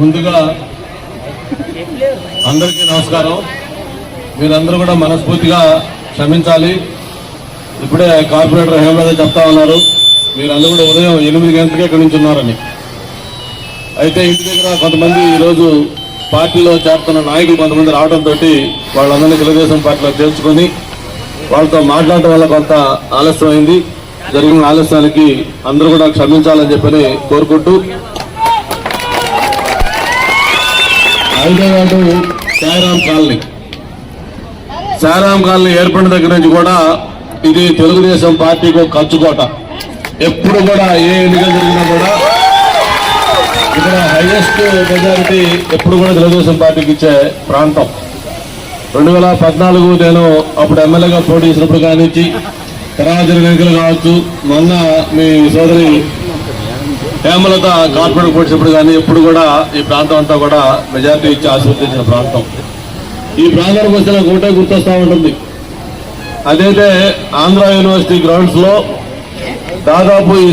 ముందుగా అందరికీ నమస్కారం. మీరందరూ కూడా మనస్ఫూర్తిగా క్షమించాలి. ఇప్పుడే కార్పొరేటర్ హేమరాజు చెప్తా ఉన్నారు. మీరందరూ కూడా ఉదయం ఎనిమిది గంటలకే ఇక్కడి నుంచి ఉన్నారని. అయితే ఇంటి దగ్గర కొంతమంది ఈరోజు పార్టీలో చేరుతున్న నాయకులు కొంతమంది రావడంతో వాళ్ళందరినీ తెలుగుదేశం పార్టీలో చేర్చుకొని వాళ్ళతో మాట్లాడటం వల్ల కొంత ఆలస్యమైంది. జరిగిన ఆలస్యానికి అందరూ కూడా క్షమించాలని చెప్పని కోరుకుంటూ Hyderabad ward Sairam colony. Sairam colony ఏర్పడిన దగ్గర నుంచి కూడా ఇది తెలుగుదేశం పార్టీకి ఒక ఖర్చుకోట ఎప్పుడు కూడా ఏ ఎన్నిక జరిగినా కూడా ఇక్కడ హైయెస్ట్ మెజారిటీ ఎప్పుడు కూడా తెలుగుదేశం పార్టీకి ఇచ్చే ప్రాంతం. రెండు వేల పద్నాలుగు నేను అప్పుడు ఎమ్మెల్యేగా పోటీ చేసినప్పుడు కానించి తర్వాత జరిగిన ఎన్నికలు కావచ్చు మొన్న మీ సోదరి హేమలత కార్పొరేట్ పోటీసినప్పుడు కానీ ఎప్పుడు కూడా ఈ ప్రాంతం అంతా కూడా మెజార్టీ ఇచ్చి ఆశీర్వదించిన ప్రాంతం. ఈ ప్రాంతానికి వస్తే నాకు ఒకటే గుర్తొస్తా ఉంటుంది. అదైతే ఆంధ్ర యూనివర్సిటీ గ్రౌండ్స్లో దాదాపు ఈ